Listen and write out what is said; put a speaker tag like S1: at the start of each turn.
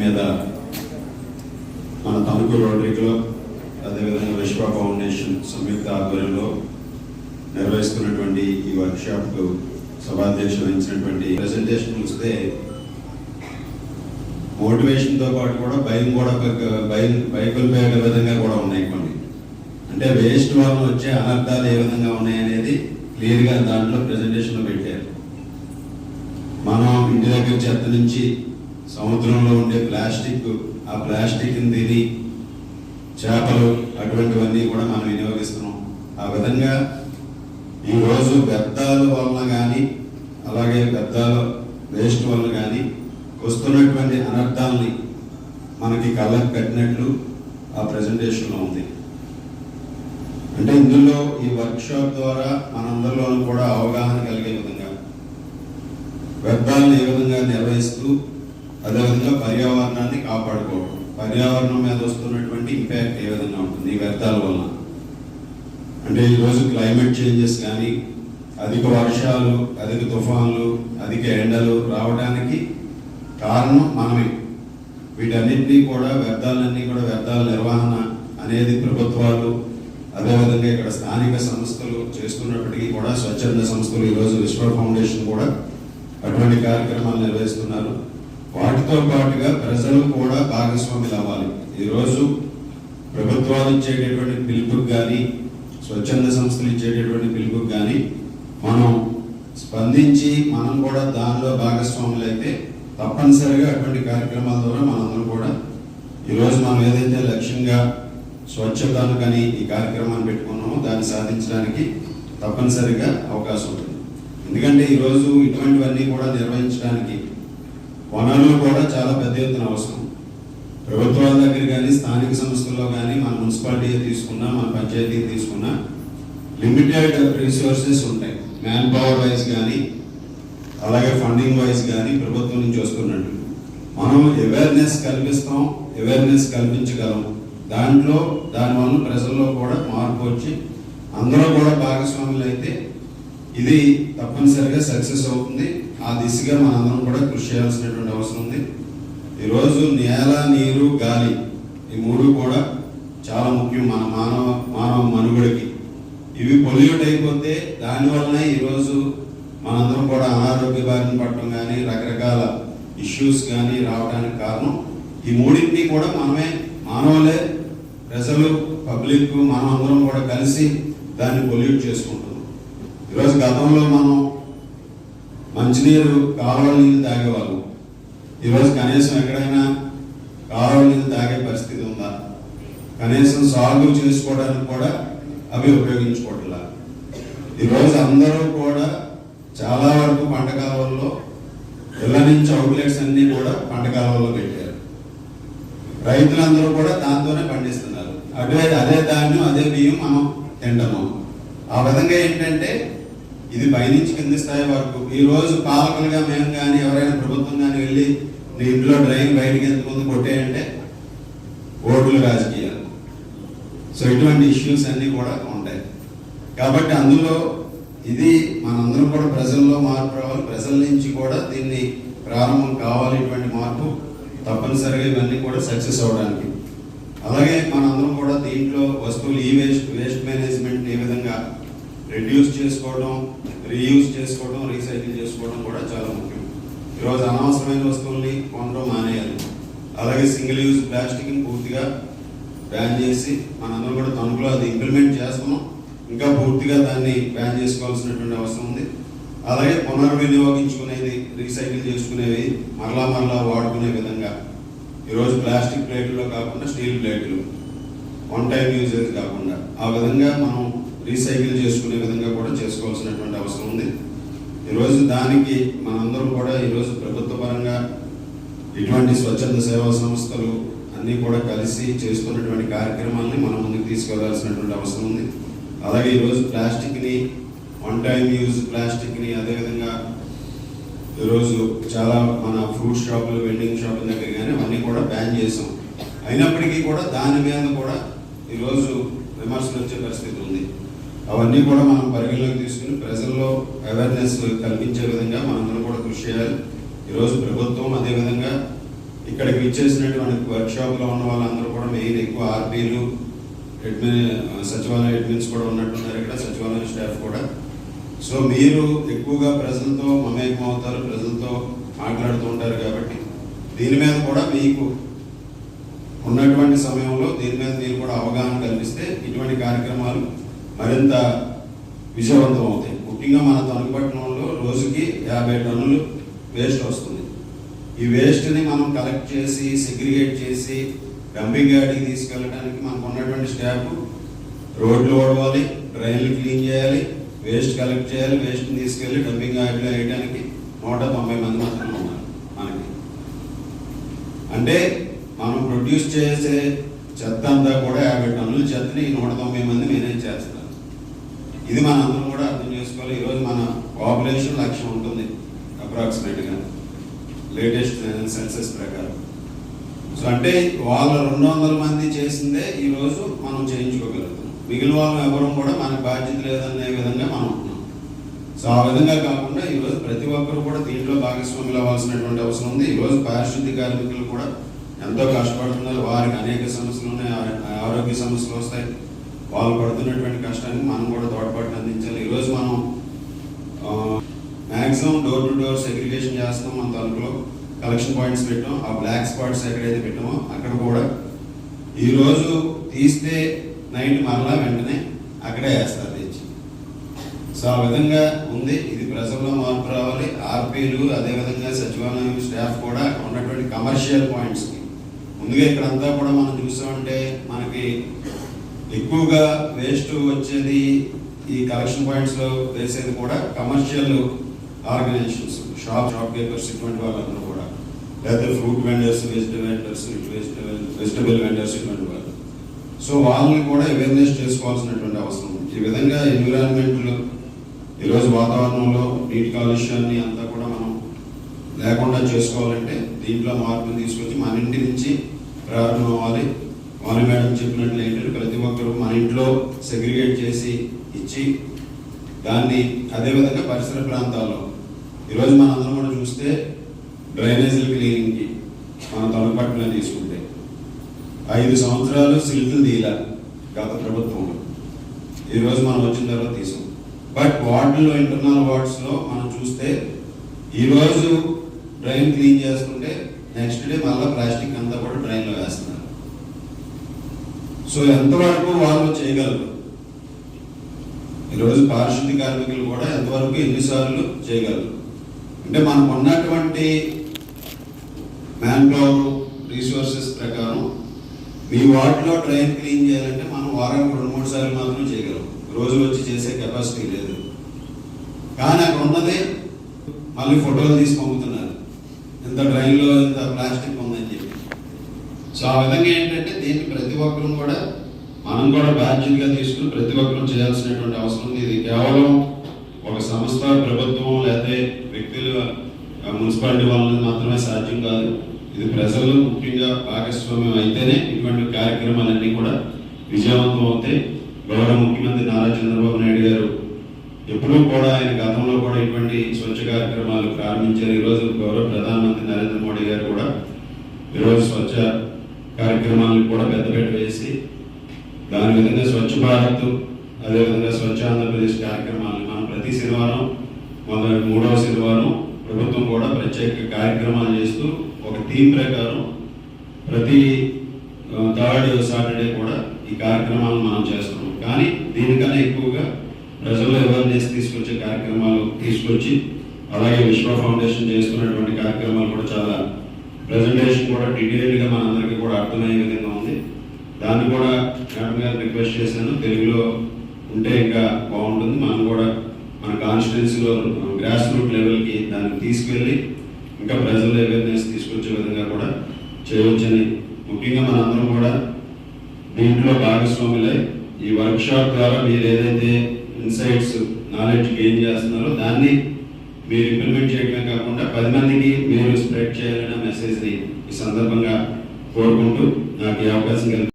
S1: మీద మన Tanuku rotary club అదేవిధంగా విశ్వ ఫౌండేషన్ సంయుక్త ఆధ్వర్యంలో నిర్వహిస్తున్నటువంటి ఈ వర్క్షాప్కు సభాధ్యక్షులు వహించినటువంటి ప్రెజెంటేషన్ చూస్తే మోటివేషన్తో పాటు కూడా భయం కూడా భయం భయపడిపోయే విధంగా కూడా ఉన్నాయి కొన్ని. అంటే వేస్ట్ వల్ల వచ్చే అనర్థాలు ఏ విధంగా ఉన్నాయి అనేది క్లియర్గా దాంట్లో ప్రెజెంటేషన్లో పెట్టారు. మనం ఇంటి దగ్గర చెత్త నుంచి సముద్రంలో ఉండే ప్లాస్టిక్ ఆ ప్లాస్టిక్ని తిని చేపలు అటువంటివన్నీ కూడా మనం వినియోగిస్తున్నాం. ఆ విధంగా ఈరోజు వ్యర్థాల వలన కానీ అలాగే వ్యర్థాల వేస్ట్ వలన కానీ వస్తున్నటువంటి అనర్థాలని మనకి కళ్ళకు కట్టినట్లు ఆ ప్రజెంటేషన్లో ఉంది. అంటే ఇందులో ఈ వర్క్షాప్ ద్వారా మనందరిలోనూ కూడా అవగాహన కలిగే విధంగా వ్యర్థాలను ఏ విధంగా నిర్వహిస్తూ అదేవిధంగా పర్యావరణాన్ని కాపాడుకోవడం. పర్యావరణం మీద వస్తున్నటువంటి ఇంపాక్ట్ ఏ విధంగా ఉంటుంది? ఈ వ్యర్థాల వలన. అంటే ఈరోజు క్లైమేట్ చేంజెస్ కానీ అధిక వర్షాలు అధిక తుఫాన్లు అధిక ఎండలు రావడానికి కారణం మనమే. వీటన్నిటినీ కూడా వ్యర్థాలన్నీ కూడా వ్యర్థాల నిర్వహణ అనేది ప్రభుత్వాలు అదేవిధంగా ఇక్కడ స్థానిక సంస్థలు చేస్తున్నప్పటికీ కూడా స్వచ్ఛంద సంస్థలు ఈరోజు విశ్వ ఫౌండేషన్ కూడా అటువంటి కార్యక్రమాలు నిర్వహిస్తున్నారు. వాటితో పాటుగా ప్రజలు కూడా భాగస్వాములు అవ్వాలి. ఈరోజు ప్రభుత్వాలు ఇచ్చేటటువంటి పిలుపుకి కానీ స్వచ్ఛంద సంస్థలు ఇచ్చేటటువంటి పిలుపుకి కానీ మనం స్పందించి మనం కూడా దానిలో భాగస్వాములు అయితే తప్పనిసరిగా అటువంటి కార్యక్రమాల ద్వారా మనందరం కూడా ఈరోజు మనం ఏదైతే లక్ష్యంగా స్వచ్ఛతను కానీ ఈ కార్యక్రమాన్ని పెట్టుకున్నామో దాన్ని సాధించడానికి తప్పనిసరిగా అవకాశం ఉంటుంది. ఎందుకంటే ఈరోజు ఇటువంటివన్నీ కూడా నిర్వహించడానికి వనరులు కూడా చాలా పెద్ద ఎత్తున అవసరం. ప్రభుత్వాల దగ్గర కానీ స్థానిక సంస్థల్లో కానీ మన మున్సిపాలిటీ తీసుకున్నా మన పంచాయతీ తీసుకున్నా లిమిటెడ్ రిసోర్సెస్ ఉంటాయి. మ్యాన్ పవర్ వైజ్ కానీ అలాగే ఫండింగ్ వైజ్ కానీ ప్రభుత్వం నుంచి వస్తున్నట్టు. మనం అవేర్నెస్ కల్పిస్తాం అవేర్నెస్ కల్పించగలం. దాంట్లో దానివల్ల ప్రజల్లో కూడా మార్పు వచ్చి అందరూ కూడా భాగస్వాములు అయితే ఇది తప్పనిసరిగా సక్సెస్ అవుతుంది. ఆ దిశగా మనందరం కూడా కృషి చేయాల్సినటువంటి అవసరం ఉంది. ఈరోజు నేల నీరు గాలి ఈ మూడు కూడా చాలా ముఖ్యం మన మానవ మానవ మనుగడకి. ఇవి పొల్యూట్ అయిపోతే దానివల్లనే ఈరోజు మనందరం కూడా అనారోగ్య బారిన పడటం కానీ రకరకాల ఇష్యూస్ కానీ రావడానికి కారణం. ఈ మూడింటిని కూడా మనమే మానవులే ప్రజలు పబ్లిక్ మనం అందరం కూడా కలిసి దాన్ని పొల్యూట్ చేసుకుంటున్నాం. ఈరోజు గతంలో మనం మంచినీరు కాలువల నీళ్ళు తాగేవాళ్ళు ఈరోజు కనీసం ఎక్కడైనా కాలువల నీళ్ళు తాగే పరిస్థితి ఉందా? కనీసం సాగు చేసుకోవడానికి కూడా అవి ఉపయోగించుకోవట్లా. ఈరోజు అందరూ కూడా చాలా వరకు పంట కాలువల్లో ఇళ్ళ నుంచి అవుట్లెట్స్ అన్నీ కూడా పంట కాలువల్లో పెట్టారు. రైతులందరూ కూడా దాంతోనే పండిస్తున్నారు. అదే అదే ధాన్యం అదే బియ్యం మనం తింటాము. ఆ విధంగా ఏంటంటే ఇది పైనుంచి కింది స్థాయి వరకు. ఈ రోజు పాలకులుగా మేము కానీ ఎవరైనా ప్రభుత్వం కానీ వెళ్ళి నీ ఇంట్లో డ్రైన్ బయటికి ఎంతమంది కొట్టేయంటే ఓటులు రాజకీయాలు. సో ఇటువంటి ఇష్యూస్ అన్నీ కూడా ఉంటాయి. కాబట్టి అందులో ఇది మనందరం కూడా ప్రజల్లో మార్పు రావాలి. ప్రజల నుంచి కూడా దీన్ని ప్రారంభం కావాలి ఇటువంటి మార్పు తప్పనిసరిగా ఇవన్నీ కూడా సక్సెస్ అవడానికి. అలాగే మనందరం కూడా దీంట్లో వస్తువులు ఈ వేస్ట్ వేస్ట్ మేనేజ్మెంట్ ఏ విధంగా రెడ్యూస్ చేసుకోవడం రీయూజ్ చేసుకోవడం రీసైకిల్ చేసుకోవడం కూడా చాలా ముఖ్యం. ఈరోజు అనవసరమైన వస్తువుల్ని కొనడం మానేయాలి. అలాగే సింగిల్ యూజ్ ప్లాస్టిక్ని పూర్తిగా బ్యాన్ చేసి మనందరం కూడా తణుకులో అది ఇంప్లిమెంట్ చేస్తున్నాం. ఇంకా పూర్తిగా దాన్ని బ్యాన్ చేసుకోవాల్సినటువంటి అవసరం ఉంది. అలాగే పునర్వినియోగించుకునేది రీసైకిల్ చేసుకునేవి మరలా మరలా వాడుకునే విధంగా. ఈరోజు ప్లాస్టిక్ ప్లేట్లో కాకుండా స్టీల్ ప్లేట్లు వన్ టైం యూజేజ్ కాకుండా. ఆ విధంగా మనం రీసైకిల్ చేసుకునే విధంగా కూడా చేసుకోవాల్సినటువంటి అవసరం ఉంది. ఈరోజు దానికి మనందరం కూడా ఈరోజు ప్రభుత్వ పరంగా ఇటువంటి స్వచ్ఛంద సేవా సంస్థలు అన్నీ కూడా కలిసి చేస్తున్నటువంటి కార్యక్రమాలని మనం ముందుకు తీసుకెళ్ళాల్సినటువంటి అవసరం ఉంది. అలాగే ఈరోజు ప్లాస్టిక్ని వన్ టైం యూజ్ ప్లాస్టిక్ని అదేవిధంగా ఈరోజు చాలా మన ఫ్రూట్ షాపులు వెల్డింగ్ షాపుల దగ్గర కానీ అవన్నీ కూడా బ్యాన్ చేసాం. అయినప్పటికీ కూడా దాని మీద కూడా ఈరోజు విమర్శలు వచ్చే పరిస్థితి ఉంది. అవన్నీ కూడా మనం పరిగణలోకి తీసుకుని ప్రజల్లో అవేర్నెస్ కల్పించే విధంగా మనందరం కూడా కృషి చేయాలి. ఈరోజు ప్రభుత్వం అదేవిధంగా ఇక్కడికి ఇచ్చేసినటువంటి వర్క్షాప్లో ఉన్న వాళ్ళందరూ కూడా మెయిన్ ఎక్కువ ఆర్పీలు అడ్మిన్ సచివాలయ అడ్మిన్స్ కూడా ఉన్నట్టున్నారు ఇక్కడ సచివాలయం స్టాఫ్ కూడా. సో మీరు ఎక్కువగా ప్రజలతో మమేకం అవుతారు ప్రజలతో మాట్లాడుతూ ఉంటారు కాబట్టి దీని మీద కూడా మీకు ఉన్నటువంటి సమయంలో దీని మీద మీరు కూడా అవగాహన కల్పిస్తే ఇటువంటి కార్యక్రమాలు మరింత విజయవంతం అవుతాయి ముఖ్యంగా మన తణుకుపట్నంలో రోజుకి యాభై టన్నులు వేస్ట్ వస్తుంది. ఈ వేస్ట్ని మనం కలెక్ట్ చేసి సెగ్రిగేట్ చేసి డంపింగ్ యార్డ్కి తీసుకెళ్ళడానికి మనకు ఉన్నటువంటి స్టాఫ్ రోడ్లు ఓడవాలి డ్రైన్లు క్లీన్ చేయాలి వేస్ట్ కలెక్ట్ చేయాలి వేస్ట్ని తీసుకెళ్ళి డంపింగ్ యార్డ్లో వేయడానికి నూట తొంభై మంది మాత్రమే ఉన్నారు మనకి. అంటే మనం ప్రొడ్యూస్ చేసే చెత్త అంతా కూడా యాభై టన్నుల చెత్తని నూట తొంభై మంది మేనేజ్ చేస్తారు. ఇది మన అందరం కూడా అర్థం చేసుకోవాలి. ఈరోజు మన పాపులేషన్ లక్ష్యం ఉంటుంది అప్రాక్సిమేట్గా లేటెస్ట్ సెన్సెస్ ప్రకారం. సో అంటే వాళ్ళ రెండు వందల మంది చేసిందే ఈరోజు మనం చేయించుకోగలుగుతాం. మిగిలిన వాళ్ళు ఎవరు కూడా మనకి బాధ్యత లేదనే విధంగా మనం ఉంటున్నాం. సో ఆ విధంగా కాకుండా ఈరోజు ప్రతి ఒక్కరు కూడా దీంట్లో భాగస్వాములు అవ్వాల్సినటువంటి అవసరం ఉంది. ఈరోజు పారిశుద్ధ్య కార్మికులు కూడా ఎంతో కష్టపడుతున్నారు. వారికి అనేక సమస్యలు ఉన్నాయి ఆ- ఆరోగ్య సమస్యలు వస్తాయి. వాళ్ళు పడుతున్నటువంటి కష్టాన్ని మనం కూడా తోడ్పాటుని అందించాలి. ఈరోజు మనం maximum door to door segregation చేస్తాం మన తలుపులో కలెక్షన్ పాయింట్స్ పెట్టాం. ఆ బ్లాక్ స్పాట్స్ ఎక్కడైతే పెట్టామో అక్కడ కూడా. ఈరోజు తీస్తే నైట్ మరలా వెంటనే అక్కడే వేస్తారు తెచ్చి. సో ఆ విధంగా ఉంది. ఇది ప్రజల్లో మార్పు రావాలి. ఆర్పీలు అదేవిధంగా సచివాలయం స్టాఫ్ కూడా అక్కడ ఉన్నటువంటి కమర్షియల్ పాయింట్స్కి ముందుగా ఇక్కడంతా కూడా మనం చూసామంటే మనకి ఎక్కువగా వేస్ట్ వచ్చేది ఈ కలెక్షన్ పాయింట్స్లో వేసేది కూడా commercial organisations shop shopkeepers ఇటువంటి వాళ్ళందరూ కూడా. లేకపోతే fruit vendors vegetable vendors vegetable vegetable vendors ఇటువంటి వాళ్ళు. సో వాళ్ళని కూడా అవేర్నెస్ చేసుకోవాల్సినటువంటి అవసరం ఉంది. ఈ విధంగా ఎన్విరాన్మెంట్లో ఈరోజు వాతావరణంలో నీటి కాలుష్యాన్ని అంతా కూడా మనం లేకుండా చేసుకోవాలంటే దీంట్లో మార్పులు తీసుకొచ్చి మన ఇంటి నుంచి ప్రారంభం అవ్వాలి. వాణి మేడం చెప్పినట్లు ఏంటంటే ప్రతి ఒక్కరూ మన ఇంట్లో సెగ్రిగేట్ చేసి ఇచ్చి దాన్ని అదేవిధంగా పరిసర ప్రాంతాల్లో ఈరోజు మన అందరం కూడా చూస్తే డ్రైనేజీల క్లీనింగ్కి మన తొలపట్ల తీసుకుంటే ఐదు సంవత్సరాలు సిల్కులు తీయాల గత ప్రభుత్వంలో. ఈరోజు మనం వచ్చిన తర్వాత తీసాం. బట్ వార్డుల్లో ఇంటర్నల్ వార్డ్స్లో మనం చూస్తే ఈరోజు డ్రైన్ క్లీన్ చేసుకుంటే నెక్స్ట్ డే మళ్ళీ ప్లాస్టిక్ అంతా కూడా డ్రైన్లో వేస్తున్నారు. సో ఎంతవరకు వాళ్ళు చేయగలరు? ఈరోజు పారిశుద్ధ్య కార్మికులు కూడా ఎంతవరకు ఎన్నిసార్లు చేయగలరు? అంటే మనకు ఉన్నటువంటి మ్యాన్ పవర్ రీసోర్సెస్ ప్రకారం మీ వార్డులో డ్రైన్ క్లీన్ చేయాలంటే మనం వారానికి రెండు మూడు సార్లు మాత్రమే చేయగలం. రోజు వచ్చి చేసే కెపాసిటీ లేదు. కానీ అక్కడ ఉన్నది మళ్ళీ ఫోటోలు తీసి పంపుతున్నారు. ఇంత డ్రైన్లో ఇంత ప్లాస్టిక్ ఉందని చెప్పి సో ఆ విధంగా ఏంటంటే దీన్ని ప్రతి ఒక్కరు కూడా మనం కూడా బాధ్యతగా తీసుకుని ప్రతి ఒక్కరు చేయాల్సినటువంటి అవసరం ఉంది. ఇది కేవలం ఒక సంస్థ ప్రభుత్వం లేకపోతే వ్యక్తులు ఆ, మున్సిపాలిటీ వాళ్ళని మాత్రమే సాధ్యం కాదు. ఇది ప్రజలు ముఖ్యంగా భాగస్వామ్యం అయితేనే ఇటువంటి కార్యక్రమాలన్నీ కూడా విజయవంతం అవుతాయి. గౌరవ ముఖ్యమంత్రి నారా చంద్రబాబు నాయుడు గారు ఎప్పుడూ కూడా ఆయన గతంలో కూడా ఇటువంటి స్వచ్ఛ కార్యక్రమాలు ప్రారంభించారు. ఈరోజు గౌరవ ప్రధానమంత్రి నరేంద్ర మోడీ గారు కూడా ఈరోజు స్వచ్ఛ కార్యక్రమాలను కూడా పెద్దపేట వేసి దాని విధంగా స్వచ్ఛ భారత్ అదేవిధంగా స్వచ్ఛ ఆంధ్రప్రదేశ్ కార్యక్రమాలను మనం ప్రతి శనివారం మొదటి మూడవ శనివారం ప్రభుత్వం కూడా ప్రత్యేక కార్యక్రమాలు చేస్తూ ఒక థీమ్ ప్రకారం ప్రతి థర్డ్ సాటర్డే కూడా ఈ కార్యక్రమాలను మనం చేస్తున్నాం. కానీ దీనికన్నా ఎక్కువగా ప్రజల్లో అవేర్నెస్ తీసుకొచ్చే కార్యక్రమాలు తీసుకొచ్చి అలాగే విశ్వ ఫౌండేషన్ చేస్తున్నటువంటి కార్యక్రమాలు కూడా చాలా ప్రజెంటేషన్ కూడా డీటెయిల్డ్గా మనందరికీ కూడా అర్థమయ్యే విధంగా ఉంది. దాన్ని కూడా మేడం గారు రిక్వెస్ట్ చేశాను. తెలుగులో ఉంటే ఇంకా బాగుంటుంది. మనం కూడా మన కాన్స్టిట్యున్సీలో గ్రాస్ రూట్ లెవెల్కి దాన్ని తీసుకెళ్ళి ఇంకా ప్రజల అవేర్నెస్ తీసుకొచ్చే విధంగా కూడా చేయవచ్చని ముఖ్యంగా మనందరం కూడా దీంట్లో భాగస్వాములై ఈ వర్క్షాప్ ద్వారా మీరు ఏదైతే ఇన్సైట్స్ నాలెడ్జ్ గెయిన్ చేస్తున్నారో దాన్ని మీరు ఇంప్లిమెంట్ చేయడమే కాకుండా పది మందికి మీరు స్ప్రెడ్ చేయాలనే మెసేజ్ని ఈ సందర్భంగా కోరుకుంటూ నాకు ఈ అవకాశం కల్పించారు